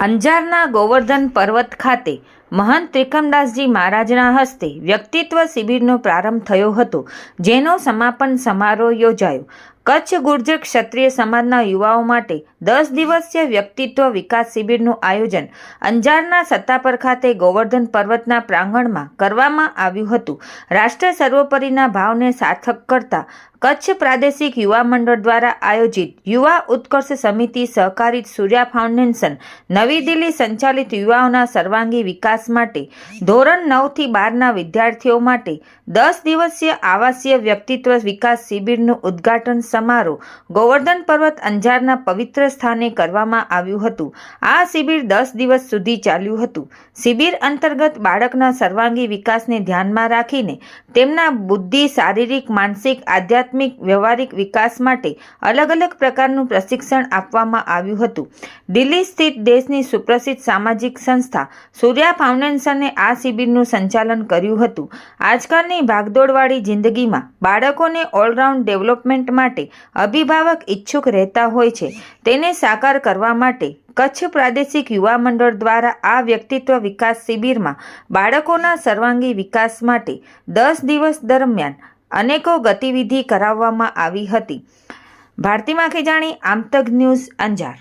અંજારના ગોવર્ધન પર્વત ખાતે મહંત ત્રિકમદાસજી મહારાજના હસ્તે વ્યક્તિત્વ શિબિરનો પ્રારંભ થયો હતો, જેનો સમાપન સમારોહ યોજાયો. કચ્છ ગુર્જર ક્ષત્રિય સમાજના યુવાઓ માટે દસ દિવસીય વ્યક્તિત્વ વિકાસ શિબિરનું આયોજન અંજારના સત્તાપર ખાતે ગોવર્ધન પર્વતના પ્રાંગણમાં કરવામાં આવ્યું હતું. રાષ્ટ્ર સર્વોપરીના ભાવને સાર્થક કરતા કચ્છ પ્રાદેશિક યુવા મંડળ દ્વારા આયોજિત યુવા ઉત્કર્ષ સમિતિ સહકારિત સૂર્યા ફાઉન્ડેશન નવી દિલ્હી સંચાલિત યુવાઓના સર્વાંગી વિકાસ માટે ધોરણ નવથી બારના વિદ્યાર્થીઓ માટે દસ દિવસીય આવાસીય વ્યક્તિત્વ વિકાસ શિબિરનું ઉદ્ઘાટન સમારોહ ગોવર્ધન પર્વત અંજારના પવિત્ર સ્થાને કરવામાં આવ્યું હતું. આ શિબિર દસ દિવસ સુધી ચાલ્યું હતું. શિબિર અંતર્ગત બાળકના સર્વાંગી વિકાસને ધ્યાનમાં રાખીને તેમના બુદ્ધિ, શારીરિક, માનસિક, આધ્યાત્મિક, વ્યવહારિક વિકાસ માટે અલગ અલગ પ્રકારનું પ્રશિક્ષણ આપવામાં આવ્યું હતું. દિલ્હી સ્થિત દેશની સુપ્રસિદ્ધ સામાજિક સંસ્થા સૂર્યા ફાઉન્ડેશને આ શિબિરનું સંચાલન કર્યું હતું. આજકાલની ભાગદોડવાળી જિંદગીમાં બાળકોને ઓલરાઉન્ડ ડેવલપમેન્ટ માટે અભિભાવક ઈચ્છુક રહેતા હોય છે. તેને સાકાર કરવા માટે કચ્છ પ્રાદેશિક યુવા મંડળ દ્વારા આ વ્યક્તિત્વ વિકાસ શિબિરમાં બાળકોના સર્વાંગી વિકાસ માટે દસ દિવસ દરમિયાન અનેકો ગતિવિધિ કરાવવામાં આવી હતી. ભારતી માખીજાણી આમતક ન્યૂઝ અંજાર.